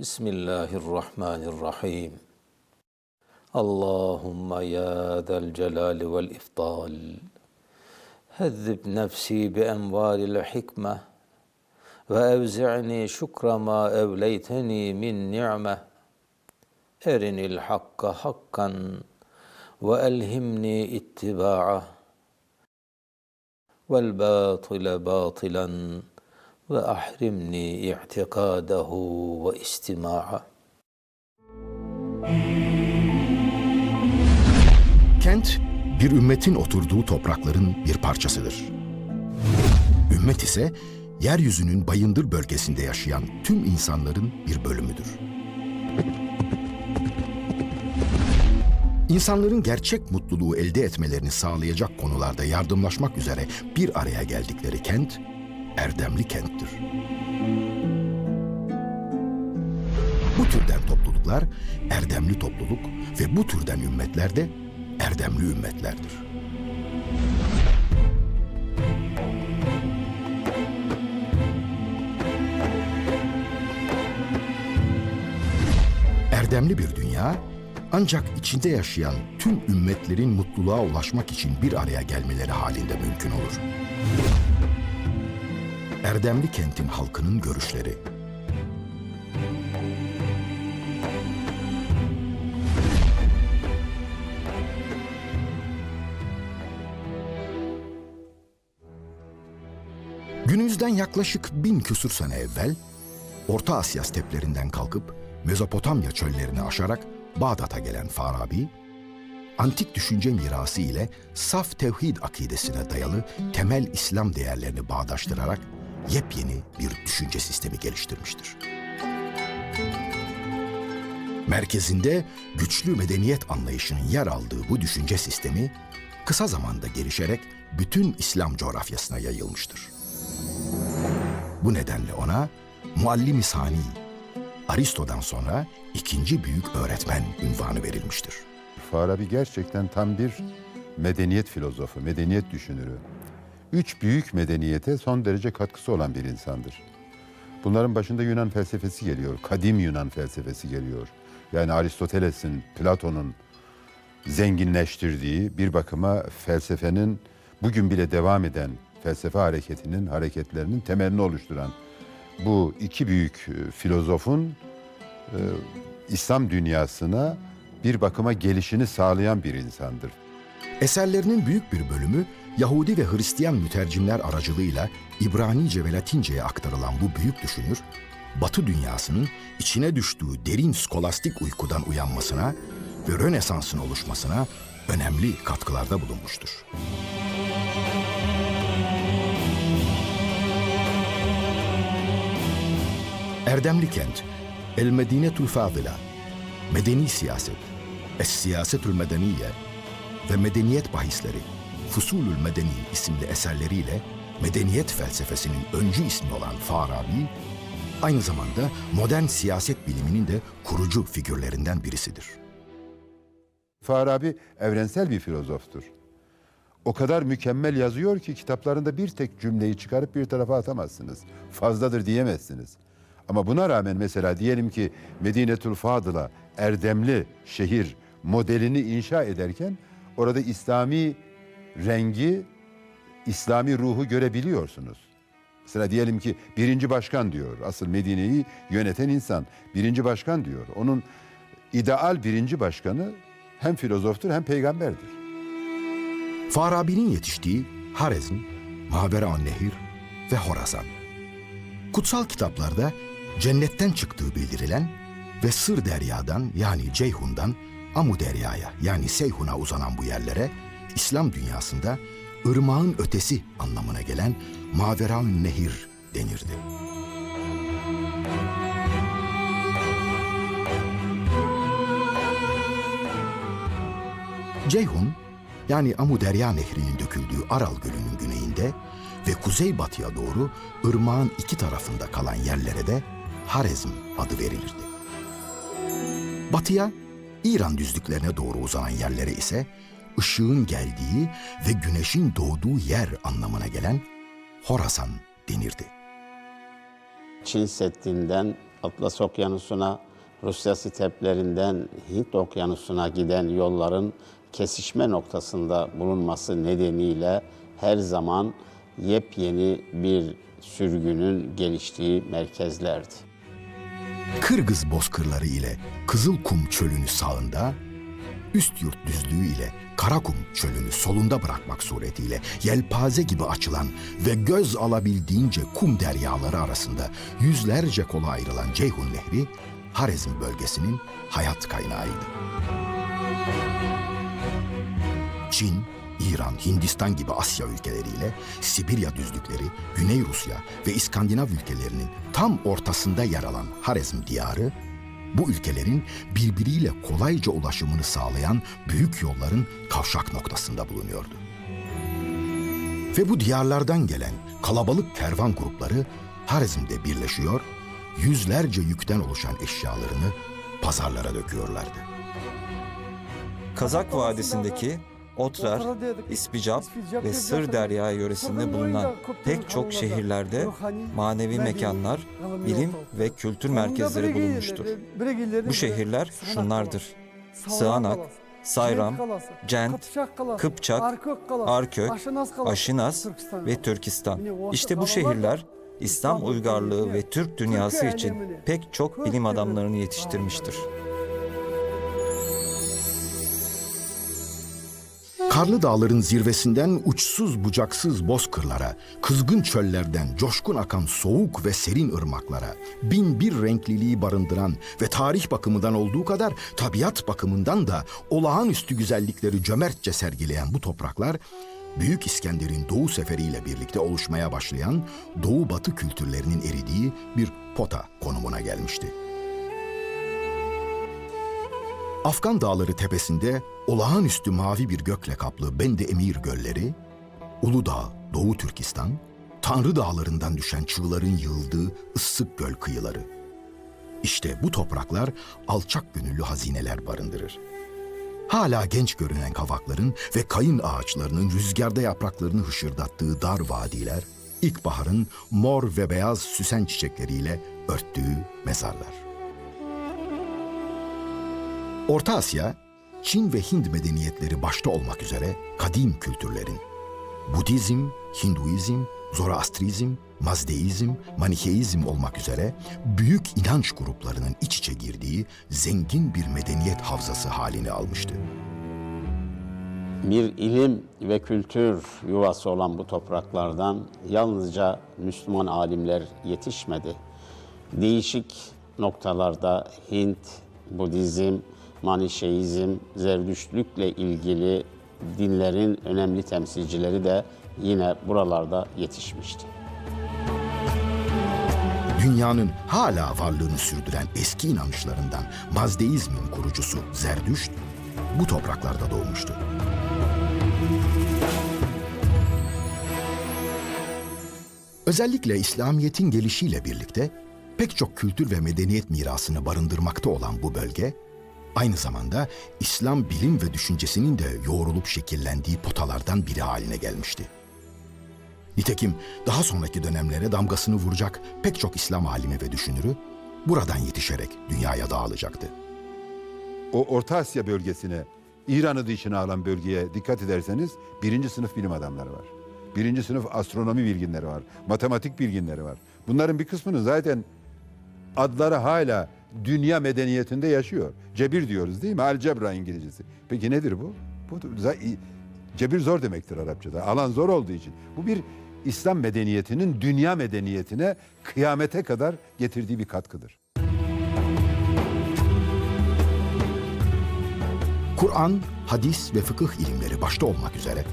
بسم الله الرحمن الرحيم اللهم يا ذا الجلال والإفضال هذب نفسي بأنوار الحكمة وأوزعني شكر ما أوليتني من نعمة أرني الحق حقا وألهمني اتباعه والباطل باطلا ve ahrimni i'tikadahu ve istima'a. Kent, bir ümmetin oturduğu toprakların bir parçasıdır. Ümmet ise yeryüzünün bayındır bölgesinde yaşayan tüm insanların bir bölümüdür. İnsanların gerçek mutluluğu elde etmelerini sağlayacak konularda yardımlaşmak üzere bir araya geldikleri kent, erdemli kenttir. Bu türden topluluklar erdemli topluluk ve bu türden ümmetler de erdemli ümmetlerdir. Erdemli bir dünya ancak içinde yaşayan tüm ümmetlerin mutluluğa ulaşmak için bir araya gelmeleri halinde mümkün olur. Erdemli kentin halkının görüşleri. Günümüzden yaklaşık bin küsur sene evvel Orta Asya steplerinden kalkıp Mezopotamya çöllerini aşarak Bağdat'a gelen Farabi, antik düşünce mirası ile saf tevhid akidesine dayalı temel İslam değerlerini bağdaştırarak yepyeni bir düşünce sistemi geliştirmiştir. Merkezinde güçlü medeniyet anlayışının yer aldığı bu düşünce sistemi kısa zamanda gelişerek bütün İslam coğrafyasına yayılmıştır. Bu nedenle ona Muallim-i Sani, Aristo'dan sonra ikinci büyük öğretmen ünvanı verilmiştir. Farabi gerçekten tam bir medeniyet filozofu, medeniyet düşünürü. Üç büyük medeniyete son derece katkısı olan bir insandır. Bunların başında Yunan felsefesi geliyor, kadim Yunan felsefesi geliyor. Yani Aristoteles'in, Platon'un zenginleştirdiği bir bakıma felsefenin bugün bile devam eden felsefe hareketinin, hareketlerinin temelini oluşturan bu iki büyük e, filozofun e, İslam dünyasına bir bakıma gelişini sağlayan bir insandır. Eserlerinin büyük bir bölümü Yahudi ve Hristiyan mütercimler aracılığıyla İbranice ve Latince'ye aktarılan bu büyük düşünür, Batı dünyasının içine düştüğü derin skolastik uykudan uyanmasına ve Rönesans'ın oluşmasına önemli katkılarda bulunmuştur. Erdemli Kent, El Medinetul Fadila, Medeni Siyaset, Es Siyasetül Medeniye ve Medeniyet Bahisleri, Fusulül Medeni isimli eserleriyle medeniyet felsefesinin öncü ismi olan Farabi, aynı zamanda modern siyaset biliminin de kurucu figürlerinden birisidir. Farabi evrensel bir filozoftur. O kadar mükemmel yazıyor ki kitaplarında bir tek cümleyi çıkarıp bir tarafa atamazsınız. Fazladır diyemezsiniz. Ama buna rağmen mesela diyelim ki Medinetül Fadıla, erdemli şehir modelini inşa ederken orada İslami rengi, İslami ruhu görebiliyorsunuz. Mesela diyelim ki birinci başkan diyor. Asıl Medine'yi yöneten insan. Birinci başkan diyor. Onun ideal birinci başkanı hem filozoftur hem peygamberdir. Farabi'nin yetiştiği Harezm, Mavera Nehir ve Horasan. Kutsal kitaplarda cennetten çıktığı bildirilen ve Sır Derya'dan yani Ceyhun'dan Amu Derya'ya yani Seyhun'a uzanan bu yerlere İslam dünyasında ırmağın ötesi anlamına gelen Maveraun Nehir denirdi. Ceyhun yani Amu Derya Nehri'nin döküldüğü Aral Gölü'nün güneyinde ve kuzeybatıya doğru ırmağın iki tarafında kalan yerlere de Harezm adı verilirdi. Batıya İran düzlüklerine doğru uzanan yerlere ise ışığın geldiği ve güneşin doğduğu yer anlamına gelen Horasan denirdi. Çin Seddi'nden Atlas Okyanusu'na, Rusya steplerinden Hint Okyanusu'na giden yolların kesişme noktasında bulunması nedeniyle her zaman yepyeni bir sürgünün geliştiği merkezlerdi. Kırgız bozkırları ile Kızılkum çölünü sağında, Üstyurt düzlüğü ile Karakum çölünü solunda bırakmak suretiyle yelpaze gibi açılan ve göz alabildiğince kum deryaları arasında yüzlerce kola ayrılan Ceyhun Nehri, Harezm bölgesinin hayat kaynağıydı. Çin, İran, Hindistan gibi Asya ülkeleriyle Sibirya düzlükleri, Güney Rusya ve İskandinav ülkelerinin tam ortasında yer alan Harezm diyarı, bu ülkelerin birbiriyle kolayca ulaşımını sağlayan büyük yolların kavşak noktasında bulunuyordu. Ve bu diyarlardan gelen kalabalık kervan grupları Harezm'de birleşiyor, yüzlerce yükten oluşan eşyalarını pazarlara döküyorlardı. Kazak Vadisi'ndeki Otrar, İspicap ve Sır Derya yöresinde bulunan pek çok şehirlerde manevi mekanlar, bilim ve kültür merkezleri bulunmuştur. Bu şehirler şunlardır. Sığanak, Sayram, Cent, Kıpçak, Arkök, Aşinas ve Türkistan. İşte bu şehirler İslam uygarlığı ve Türk dünyası için pek çok bilim adamlarını yetiştirmiştir. Karlı dağların zirvesinden uçsuz bucaksız bozkırlara, kızgın çöllerden coşkun akan soğuk ve serin ırmaklara, bin bir renkliliği barındıran ve tarih bakımından olduğu kadar tabiat bakımından da olağanüstü güzellikleri cömertçe sergileyen bu topraklar, Büyük İskender'in Doğu seferiyle birlikte oluşmaya başlayan Doğu Batı kültürlerinin eridiği bir pota konumuna gelmişti. Afgan dağları tepesinde olağanüstü mavi bir gökle kaplı Bende Emir gölleri, Uludağ, Doğu Türkistan, Tanrı dağlarından düşen çığların yığıldığı ıssık göl kıyıları. İşte bu topraklar alçak gönüllü hazineler barındırır. Hala genç görünen kavakların ve kayın ağaçlarının rüzgarda yapraklarını hışırdattığı dar vadiler, ilkbaharın mor ve beyaz süsen çiçekleriyle örttüğü mezarlar. Orta Asya, Çin ve Hind medeniyetleri başta olmak üzere kadim kültürlerin Budizm, Hinduizm, Zoroastrizm, Mazdeizm, Manikeizm olmak üzere büyük inanç gruplarının iç içe girdiği zengin bir medeniyet havzası halini almıştı. Bir ilim ve kültür yuvası olan bu topraklardan yalnızca Müslüman alimler yetişmedi. Değişik noktalarda Hint, Budizm, Manişeizm, Zerdüştlükle ilgili dinlerin önemli temsilcileri de yine buralarda yetişmişti. Dünyanın hala varlığını sürdüren eski inanışlarından Mazdeizmin kurucusu Zerdüşt bu topraklarda doğmuştu. Özellikle İslamiyet'in gelişiyle birlikte pek çok kültür ve medeniyet mirasını barındırmakta olan bu bölge, aynı zamanda İslam bilim ve düşüncesinin de yoğrulup şekillendiği potalardan biri haline gelmişti. Nitekim daha sonraki dönemlere damgasını vuracak pek çok İslam alimi ve düşünürü buradan yetişerek dünyaya dağılacaktı. O Orta Asya bölgesine, İran'ı içine alan bölgeye dikkat ederseniz birinci sınıf bilim adamları var. Birinci sınıf astronomi bilginleri var. Matematik bilginleri var. Bunların bir kısmının zaten adları hala dünya medeniyetinde yaşıyor. Cebir diyoruz değil mi? Algebra İngilizcesi. Peki nedir bu? Bu cebir zor demektir Arapçada. Alan zor olduğu için. Bu bir İslam medeniyetinin dünya medeniyetine kıyamete kadar getirdiği bir katkıdır. Kur'an, hadis ve fıkıh ilimleri başta olmak üzere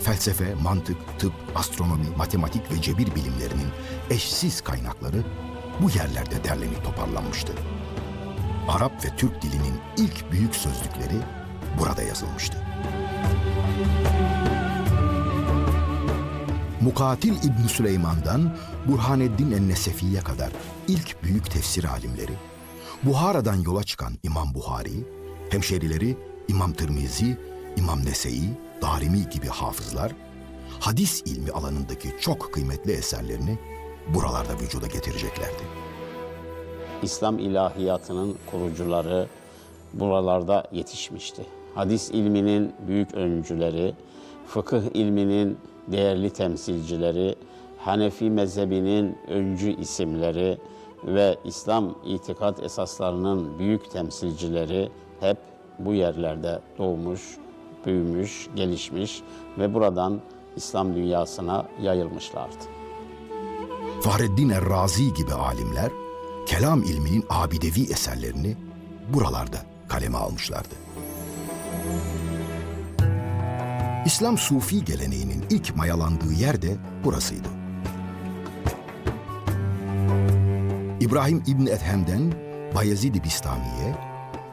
felsefe, mantık, tıp, astronomi, matematik ve cebir bilimlerinin eşsiz kaynakları bu yerlerde derlenip toparlanmıştı. Arap ve Türk dilinin ilk büyük sözlükleri burada yazılmıştı. Mukatil İbn Süleyman'dan Burhaneddin en-Nesefi'ye kadar ilk büyük tefsir alimleri, Buhara'dan yola çıkan İmam Buhari, hemşerileri İmam Tirmizi, İmam Nese'i, Darimi gibi hafızlar, hadis ilmi alanındaki çok kıymetli eserlerini buralarda vücuda getireceklerdi. İslam ilahiyatının kurucuları buralarda yetişmişti. Hadis ilminin büyük öncüleri, fıkıh ilminin değerli temsilcileri, Hanefi mezhebinin öncü isimleri ve İslam itikat esaslarının büyük temsilcileri hep bu yerlerde doğmuş, büyümüş, gelişmiş ve buradan İslam dünyasına yayılmışlardı. Fahreddin Errazi gibi alimler kelam ilminin abidevi eserlerini buralarda kaleme almışlardı. İslam Sufi geleneğinin ilk mayalandığı yer de burasıydı. İbrahim İbni Ethem'den Bayezid-i Bistami'ye,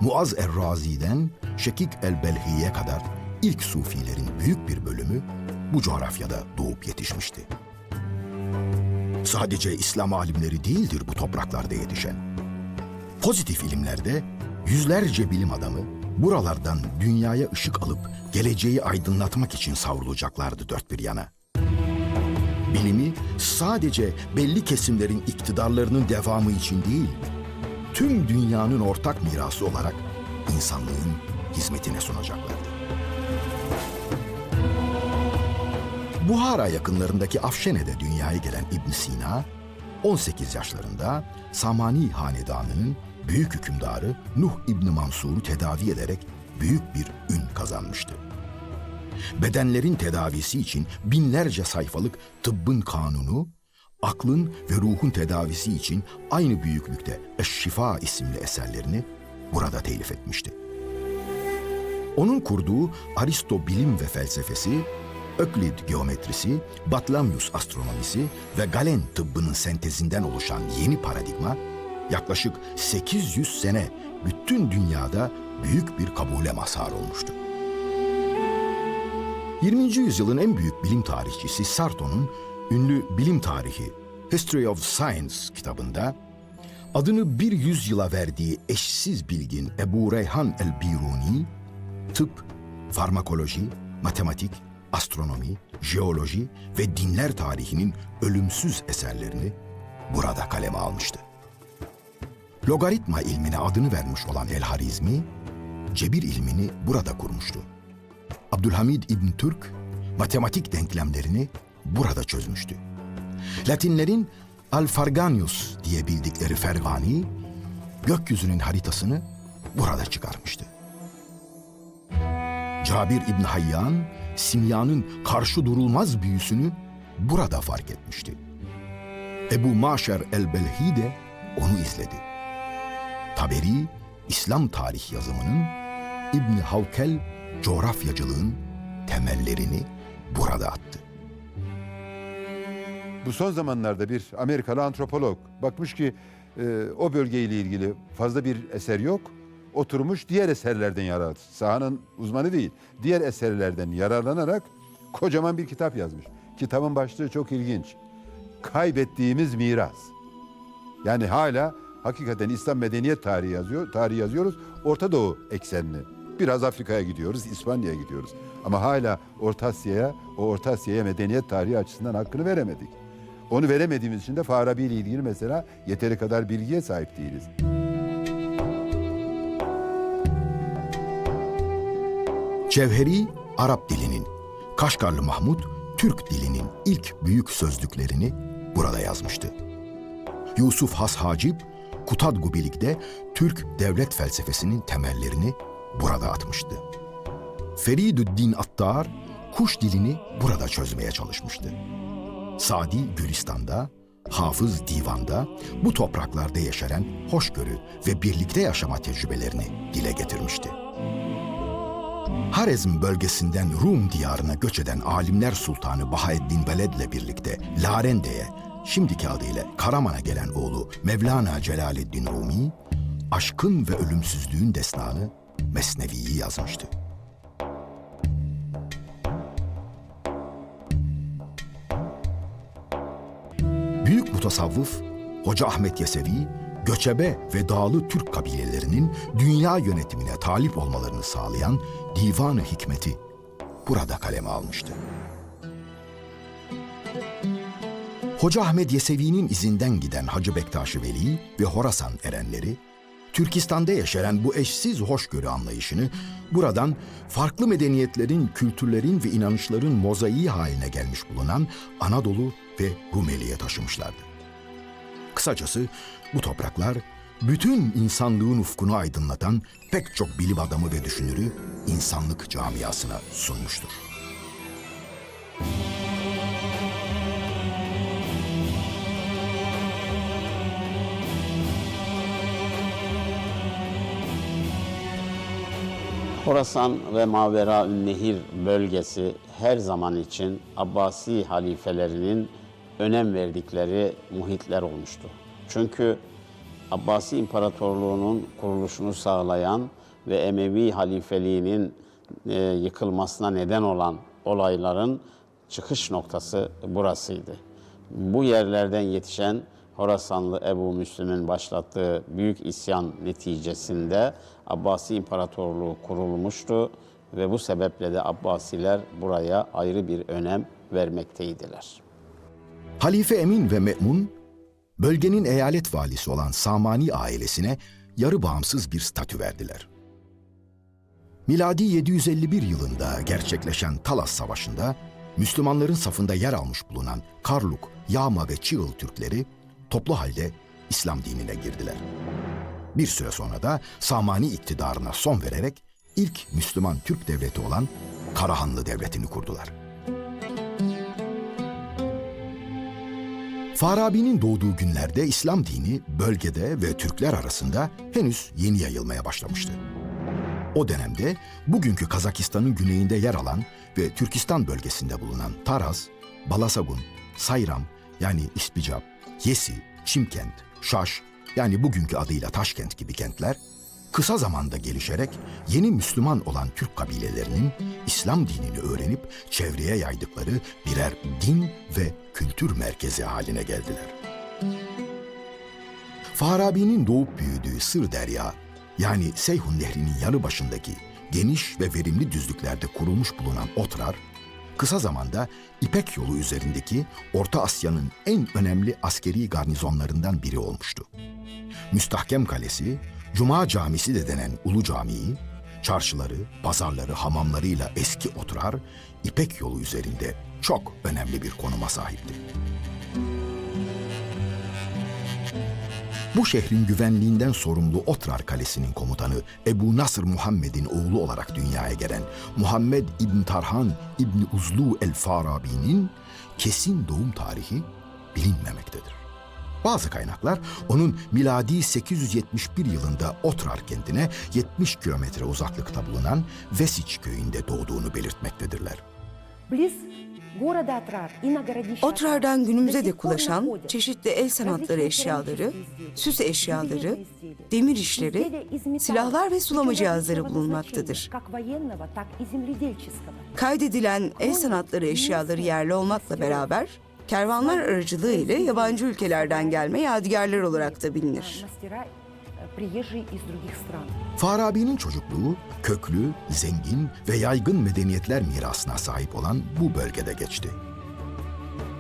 Muaz Errazi'den Şekik el-Belhi'ye kadar ilk Sufilerin büyük bir bölümü bu coğrafyada doğup yetişmişti. Sadece İslam alimleri değildir bu topraklarda yetişen. Pozitif ilimlerde yüzlerce bilim adamı buralardan dünyaya ışık alıp geleceği aydınlatmak için savrulacaklardı dört bir yana. Bilimi sadece belli kesimlerin iktidarlarının devamı için değil, tüm dünyanın ortak mirası olarak insanlığın hizmetine sunacaklardı. Buhara yakınlarındaki Afşene'de dünyaya gelen İbn Sina, 18 yaşlarında Samani Hanedanı'nın büyük hükümdarı Nuh İbni Mansur'u tedavi ederek büyük bir ün kazanmıştı. Bedenlerin tedavisi için binlerce sayfalık tıbbın kanunu, aklın ve ruhun tedavisi için aynı büyüklükte Eşşifa isimli eserlerini burada telif etmişti. Onun kurduğu Aristo bilim ve felsefesi, Öklid geometrisi, Batlamyus astronomisi ve Galen tıbbının sentezinden oluşan yeni paradigma, yaklaşık 800 sene bütün dünyada büyük bir kabule mazhar olmuştu. 20. yüzyılın en büyük bilim tarihçisi Sarto'nun ünlü bilim tarihi History of Science kitabında adını bir yüzyıla verdiği eşsiz bilgin Ebu Reyhan el-Biruni, tıp, farmakoloji, matematik, astronomi, jeoloji ve dinler tarihinin ölümsüz eserlerini burada kaleme almıştı. Logaritma ilmine adını vermiş olan El-Harizmi, cebir ilmini burada kurmuştu. Abdülhamid İbn Türk, matematik denklemlerini burada çözmüştü. Latinlerin Alfarganius diye bildikleri Fergani, gökyüzünün haritasını burada çıkarmıştı. Cabir İbn Hayyan, simyanın karşı durulmaz büyüsünü burada fark etmişti. Ebu Maşer el-Belhi de onu izledi. Taberi, İslam tarih yazımının, İbn Havkel, coğrafyacılığın temellerini burada attı. Bu son zamanlarda bir Amerikalı antropolog bakmış ki e, o bölgeyle ilgili fazla bir eser yok. Oturmuş diğer eserlerden yarar. Sahanın uzmanı değil. Diğer eserlerden yararlanarak kocaman bir kitap yazmış. Kitabın başlığı çok ilginç. Kaybettiğimiz miras. Yani hala hakikaten İslam medeniyet tarihi yazıyor, tarihi yazıyoruz. Orta Doğu eksenli. Biraz Afrika'ya gidiyoruz, İspanya'ya gidiyoruz. Ama hala Orta Asya'ya, o Orta Asya'ya medeniyet tarihi açısından hakkını veremedik. Onu veremediğimiz için de Farabi ile ilgili mesela yeteri kadar bilgiye sahip değiliz. Cevheri, Arap dilinin, Kaşgarlı Mahmut, Türk dilinin ilk büyük sözlüklerini burada yazmıştı. Yusuf Has Hacip, Kutadgubilik'te Türk devlet felsefesinin temellerini burada atmıştı. Feridüddin Attar, kuş dilini burada çözmeye çalışmıştı. Sadi Gülistan'da, Hafız Divan'da bu topraklarda yeşeren hoşgörü ve birlikte yaşama tecrübelerini dile getirmişti. Harezm bölgesinden Rum diyarına göç eden alimler sultanı Bahaeddin Veled'le birlikte Larende'ye, şimdiki adıyla Karaman'a gelen oğlu Mevlana Celaleddin Rumi, aşkın ve ölümsüzlüğün destanı Mesnevi'yi yazmıştı. Büyük mutasavvıf Hoca Ahmet Yesevi, göçebe ve dağlı Türk kabilelerinin dünya yönetimine talip olmalarını sağlayan Divan-ı Hikmet'i burada kaleme almıştı. Hoca Ahmet Yesevi'nin izinden giden Hacı Bektaş Veli ve Horasan erenleri, Türkistan'da yaşayan bu eşsiz hoşgörü anlayışını buradan farklı medeniyetlerin, kültürlerin ve inanışların mozaiği haline gelmiş bulunan Anadolu ve Rumeli'ye taşımışlardı. Kısacası bu topraklar bütün insanlığın ufkunu aydınlatan pek çok bilim adamı ve düşünürü insanlık camiasına sunmuştur. Horasan ve Mavera Nehir bölgesi her zaman için Abbasi halifelerinin önem verdikleri muhitler olmuştu. Çünkü Abbasi İmparatorluğu'nun kuruluşunu sağlayan ve Emevi halifeliğinin e, yıkılmasına neden olan olayların çıkış noktası burasıydı. Bu yerlerden yetişen Horasanlı Ebu Müslim'in başlattığı büyük isyan neticesinde Abbasi İmparatorluğu kurulmuştu ve bu sebeple de Abbasiler buraya ayrı bir önem vermekteydiler. Halife Emin ve Me'mun, bölgenin eyalet valisi olan Samani ailesine yarı bağımsız bir statü verdiler. Miladi 751 yılında gerçekleşen Talas Savaşı'nda Müslümanların safında yer almış bulunan Karluk, Yağma ve Çığıl Türkleri toplu halde İslam dinine girdiler. Bir süre sonra da Samani iktidarına son vererek ilk Müslüman Türk devleti olan Karahanlı Devleti'ni kurdular. Farabi'nin doğduğu günlerde İslam dini bölgede ve Türkler arasında henüz yeni yayılmaya başlamıştı. O dönemde bugünkü Kazakistan'ın güneyinde yer alan ve Türkistan bölgesinde bulunan Taraz, Balasagun, Sayram yani İspicap, Yesi, Çimkent, Şaş yani bugünkü adıyla Taşkent gibi kentler kısa zamanda gelişerek yeni Müslüman olan Türk kabilelerinin İslam dinini öğrenip çevreye yaydıkları birer din ve kültür merkezi haline geldiler. Farabi'nin doğup büyüdüğü Sır Derya yani Seyhun Nehri'nin yanı başındaki geniş ve verimli düzlüklerde kurulmuş bulunan Otrar, kısa zamanda İpek yolu üzerindeki Orta Asya'nın en önemli askeri garnizonlarından biri olmuştu. Müstahkem Kalesi, Cuma Camisi de denen Ulu Camii, çarşıları, pazarları, hamamlarıyla eski Otrar, İpek yolu üzerinde çok önemli bir konuma sahipti. Bu şehrin güvenliğinden sorumlu Otrar Kalesi'nin komutanı Ebu Nasr Muhammed'in oğlu olarak dünyaya gelen Muhammed İbn Tarhan İbni Uzlu el-Farabi'nin kesin doğum tarihi bilinmemektedir. Bazı kaynaklar onun miladi 871 yılında Otrar kentine 70 kilometre uzaklıkta bulunan Vesiç köyünde doğduğunu belirtmektedirler. Otrar'dan günümüze dek ulaşan çeşitli el sanatları eşyaları, süs eşyaları, demir işleri, silahlar ve sulama cihazları bulunmaktadır. Kaydedilen el sanatları eşyaları yerli olmakla beraber kervanlar aracılığı ile yabancı ülkelerden gelme yadigarlar olarak da bilinir. Farabi'nin çocukluğu köklü, zengin ve yaygın medeniyetler mirasına sahip olan bu bölgede geçti.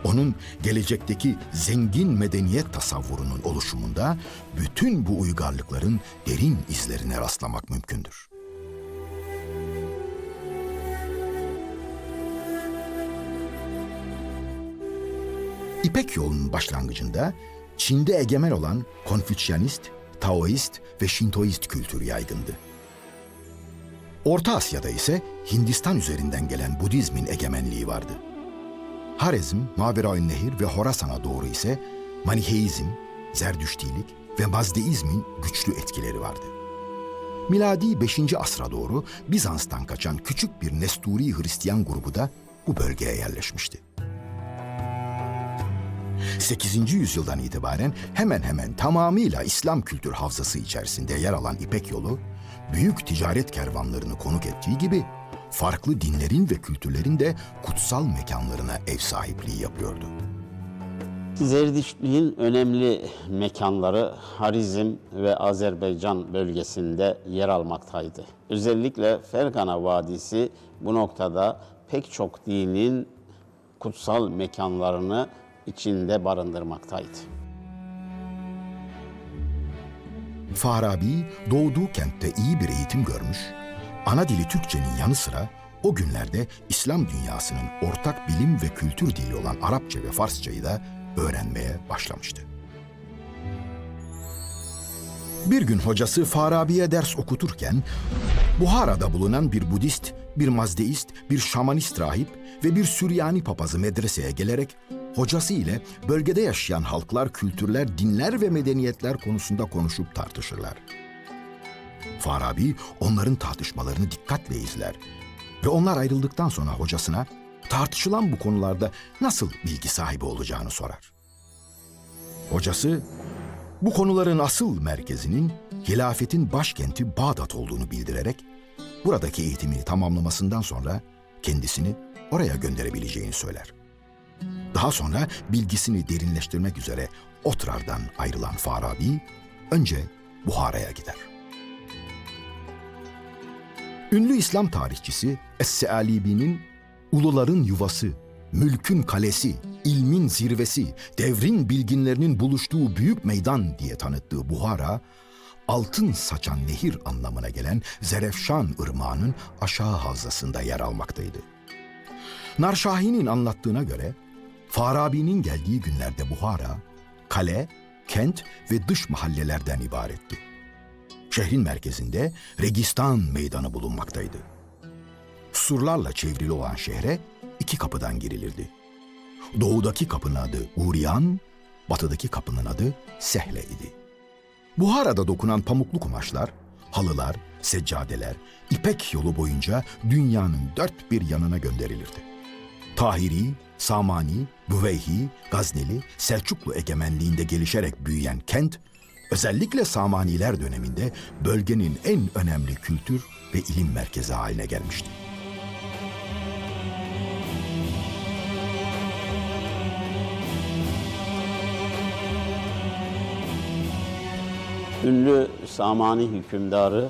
Onun gelecekteki zengin medeniyet tasavvurunun oluşumunda bütün bu uygarlıkların derin izlerine rastlamak mümkündür. İpek yolunun başlangıcında Çin'de egemen olan Konfüçyanist, Taoist ve Şintoist kültürü yaygındı. Orta Asya'da ise Hindistan üzerinden gelen Budizmin egemenliği vardı. Harezm, Maveraün Nehir ve Horasan'a doğru ise Maniheizm, Zerdüştilik ve Mazdeizmin güçlü etkileri vardı. Miladi 5. asra doğru Bizans'tan kaçan küçük bir Nesturi Hristiyan grubu da bu bölgeye yerleşmişti. 8. yüzyıldan itibaren hemen hemen tamamıyla İslam kültür havzası içerisinde yer alan İpek yolu, büyük ticaret kervanlarını konuk ettiği gibi farklı dinlerin ve kültürlerin de kutsal mekanlarına ev sahipliği yapıyordu. Zerdüştlüğün önemli mekanları Harizm ve Azerbaycan bölgesinde yer almaktaydı. Özellikle Fergana Vadisi bu noktada pek çok dinin kutsal mekanlarını içinde barındırmaktaydı. Farabi doğduğu kentte iyi bir eğitim görmüş, ana dili Türkçenin yanı sıra o günlerde İslam dünyasının ortak bilim ve kültür dili olan Arapça ve Farsçayı da öğrenmeye başlamıştı. Bir gün hocası Farabi'ye ders okuturken Buhara'da bulunan bir Budist, bir Mazdeist, bir Şamanist rahip ve bir Süryani papazı medreseye gelerek hocası ile bölgede yaşayan halklar, kültürler, dinler ve medeniyetler konusunda konuşup tartışırlar. Farabi onların tartışmalarını dikkatle izler ve onlar ayrıldıktan sonra hocasına tartışılan bu konularda nasıl bilgi sahibi olacağını sorar. Hocası bu konuların asıl merkezinin hilafetin başkenti Bağdat olduğunu bildirerek buradaki eğitimini tamamlamasından sonra kendisini oraya gönderebileceğini söyler. Daha sonra bilgisini derinleştirmek üzere Otrar'dan ayrılan Farabi önce Buhara'ya gider. Ünlü İslam tarihçisi Es-Sealibi'nin uluların yuvası, mülkün kalesi, ilmin zirvesi, devrin bilginlerinin buluştuğu büyük meydan diye tanıttığı Buhara, altın saçan nehir anlamına gelen Zerefşan ırmağının aşağı havzasında yer almaktaydı. Narşahi'nin anlattığına göre Farabi'nin geldiği günlerde Buhara, kale, kent ve dış mahallelerden ibaretti. Şehrin merkezinde Registan meydanı bulunmaktaydı. Surlarla çevrili olan şehre iki kapıdan girilirdi. Doğudaki kapının adı Uriyan, batıdaki kapının adı Sehle idi. Buhara'da dokunan pamuklu kumaşlar, halılar, seccadeler, ipek yolu boyunca dünyanın dört bir yanına gönderilirdi. Tahiri, Samani, Büveyhi, Gazneli, Selçuklu egemenliğinde gelişerek büyüyen kent, özellikle Samaniler döneminde bölgenin en önemli kültür ve ilim merkezi haline gelmişti. Ünlü Samani hükümdarı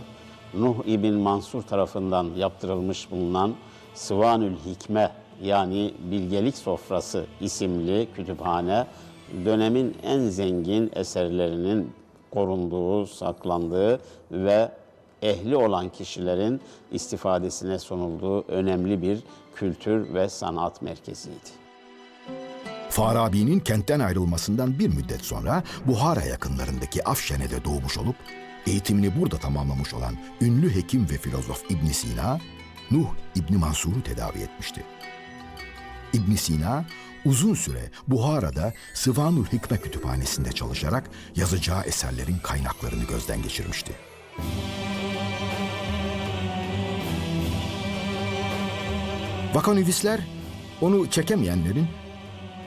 Nuh ibn Mansur tarafından yaptırılmış bulunan Sıvanül Hikme yani Bilgelik Sofrası isimli kütüphane dönemin en zengin eserlerinin korunduğu, saklandığı ve ehli olan kişilerin istifadesine sunulduğu önemli bir kültür ve sanat merkeziydi. Farabi'nin kentten ayrılmasından bir müddet sonra Buhara yakınlarındaki Afşene'de doğmuş olup eğitimini burada tamamlamış olan ünlü hekim ve filozof İbn Sina, Nuh İbni Mansur'u tedavi etmişti. İbn Sina uzun süre Buhara'da Sıvanül Hikme Kütüphanesi'nde çalışarak yazacağı eserlerin kaynaklarını gözden geçirmişti. Vakanüvisler onu çekemeyenlerin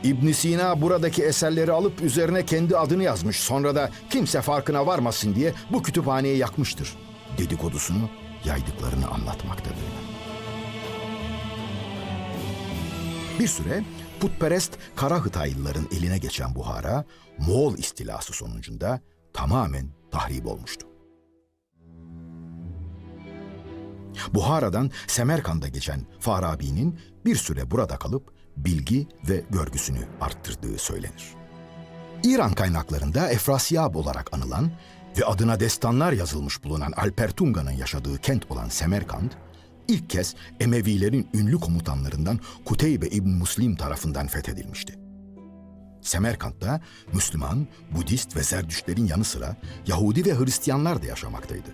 İbn Sina buradaki eserleri alıp üzerine kendi adını yazmış sonra da kimse farkına varmasın diye bu kütüphaneyi yakmıştır. Dedikodusunu yaydıklarını anlatmaktadır. Bir süre putperest Kara Hıtaylıların eline geçen Buhara, Moğol istilası sonucunda tamamen tahrip olmuştu. Buhara'dan Semerkand'a geçen Farabi'nin bir süre burada kalıp bilgi ve görgüsünü arttırdığı söylenir. İran kaynaklarında Efrasiyab olarak anılan ve adına destanlar yazılmış bulunan Alper Tunga'nın yaşadığı kent olan Semerkand, ilk kez Emevilerin ünlü komutanlarından Kuteybe İbn Muslim tarafından fethedilmişti. Semerkant'ta Müslüman, Budist ve Zerdüştlerin yanı sıra Yahudi ve Hristiyanlar da yaşamaktaydı.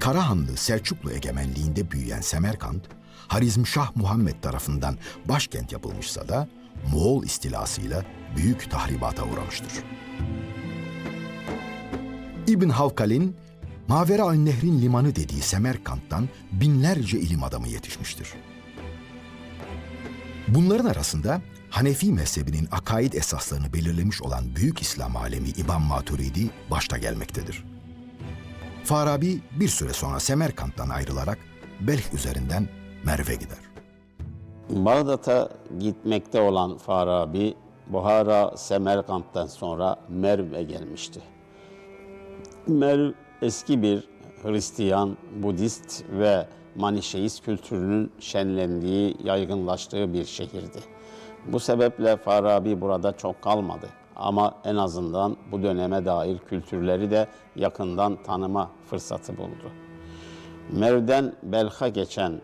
Karahanlı Selçuklu egemenliğinde büyüyen Semerkant, Harizmşah Muhammed tarafından başkent yapılmışsa da Moğol istilasıyla büyük tahribata uğramıştır. İbn Havkal'in Mavera Nehrin limanı dediği Semerkant'tan binlerce ilim adamı yetişmiştir. Bunların arasında Hanefi mezhebinin akaid esaslarını belirlemiş olan büyük İslam alemi İmam Maturidi başta gelmektedir. Farabi bir süre sonra Semerkant'tan ayrılarak Belh üzerinden Merve gider. Bağdat'a gitmekte olan Farabi, Buhara, Semerkant'tan sonra Merv'e gelmişti. Merv eski bir Hristiyan, Budist ve Manişeist kültürünün şenlendiği, yaygınlaştığı bir şehirdi. Bu sebeple Farabi burada çok kalmadı. Ama en azından bu döneme dair kültürleri de yakından tanıma fırsatı buldu. Merv'den Belh'a geçen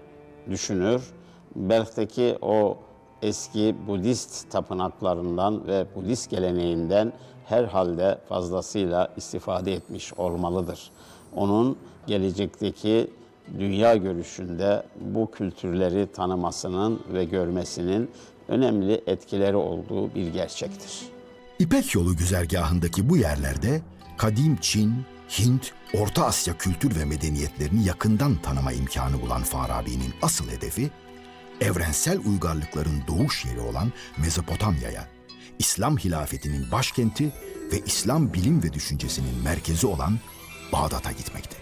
düşünür, Belh'teki o eski Budist tapınaklarından ve Budist geleneğinden herhalde fazlasıyla istifade etmiş olmalıdır. Onun gelecekteki dünya görüşünde bu kültürleri tanımasının ve görmesinin önemli etkileri olduğu bir gerçektir. İpek yolu güzergahındaki bu yerlerde kadim Çin, Hint, Orta Asya kültür ve medeniyetlerini yakından tanıma imkanı bulan Farabi'nin asıl hedefi, evrensel uygarlıkların doğuş yeri olan Mezopotamya'ya, İslam hilafetinin başkenti ve İslam bilim ve düşüncesinin merkezi olan Bağdat'a gitmekti.